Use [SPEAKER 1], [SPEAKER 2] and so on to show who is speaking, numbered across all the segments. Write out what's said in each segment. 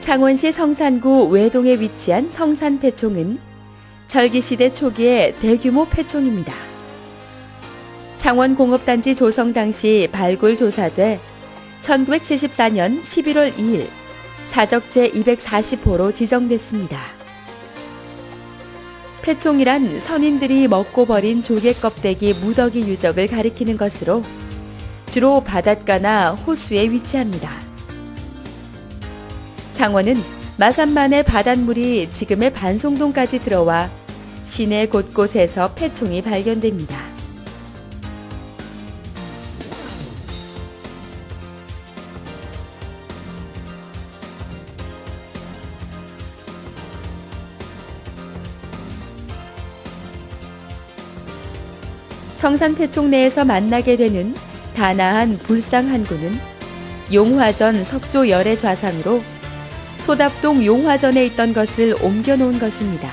[SPEAKER 1] 창원시 성산구 외동에 위치한 성산패총은 철기시대 초기의 대규모 패총입니다. 창원공업단지 조성 당시 발굴 조사돼 1974년 11월 2일 사적제 240호로 지정됐습니다. 패총이란 선인들이 먹고 버린 조개 껍데기 무더기 유적을 가리키는 것으로 주로 바닷가나 호수에 위치합니다. 창원은 마산만의 바닷물이 지금의 반송동까지 들어와 시내 곳곳에서 폐총이 발견됩니다. 성산 폐총 내에서 만나게 되는 다나한 불상 한 구는 용화전 석조 열의 좌상으로 소답동 용화전에 있던 것을 옮겨 놓은 것입니다.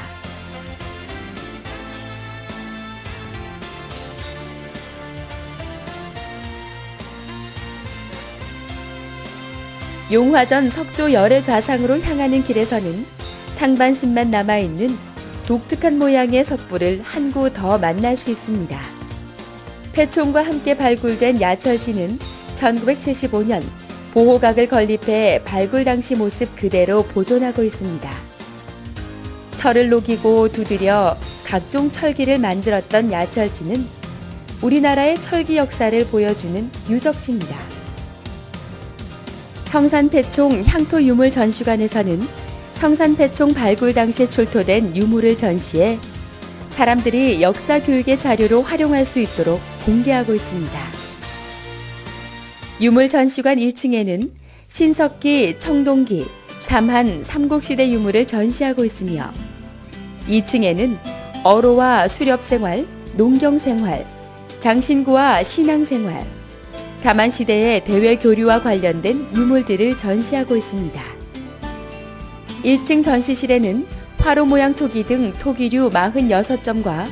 [SPEAKER 1] 용화전 석조 열의 좌상으로 향하는 길에서는 상반신만 남아있는 독특한 모양의 석불을 한 구 더 만날 수 있습니다. 폐총과 함께 발굴된 야철지는 1975년 보호각을 건립해 발굴 당시 모습 그대로 보존하고 있습니다. 철을 녹이고 두드려 각종 철기를 만들었던 야철지는 우리나라의 철기 역사를 보여주는 유적지입니다. 성산패총 향토 유물 전시관에서는 성산패총 발굴 당시 출토된 유물을 전시해 사람들이 역사 교육의 자료로 활용할 수 있도록 공개하고 있습니다. 유물 전시관 1층에는 신석기, 청동기, 삼한, 삼국시대 유물을 전시하고 있으며 2층에는 어로와 수렵생활, 농경생활, 장신구와 신앙생활, 사만시대의 대외 교류와 관련된 유물들을 전시하고 있습니다. 1층 전시실에는 화로 모양 토기 등 토기류 46점과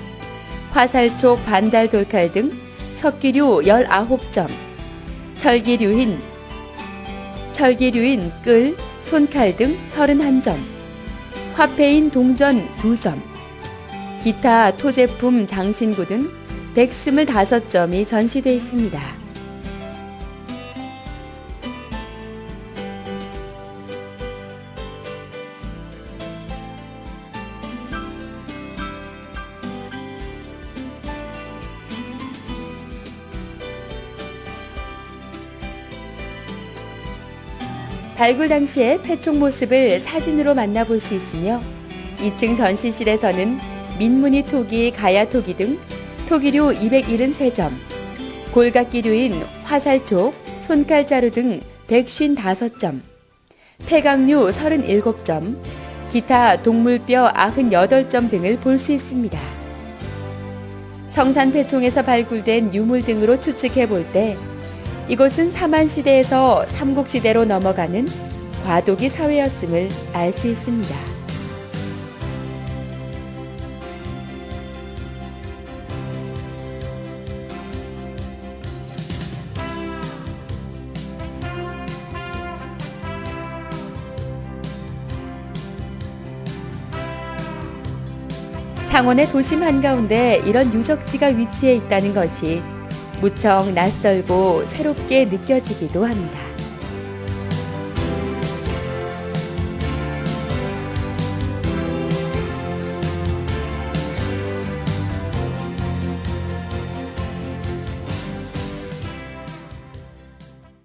[SPEAKER 1] 화살촉 반달 돌칼 등 석기류 19점, 철기류인 철기류인 끌, 손칼 등 31점, 화폐인 동전 2점, 기타 토제품 장신구 등 125점이 전시되어 있습니다. 발굴 당시의 폐총 모습을 사진으로 만나볼 수 있으며 2층 전시실에서는 민무늬 토기, 가야 토기 등 토기류 273점, 골각기류인 화살촉, 손칼자루 등 155점, 폐강류 37점, 기타 동물뼈 98점 등을 볼 수 있습니다. 성산폐총에서 발굴된 유물 등으로 추측해 볼때 이곳은 사만시대에서 삼국시대로 넘어가는 과도기 사회였음을 알 수 있습니다. 창원의 도심 한가운데 이런 유적지가 위치해 있다는 것이 무척 낯설고 새롭게 느껴지기도 합니다.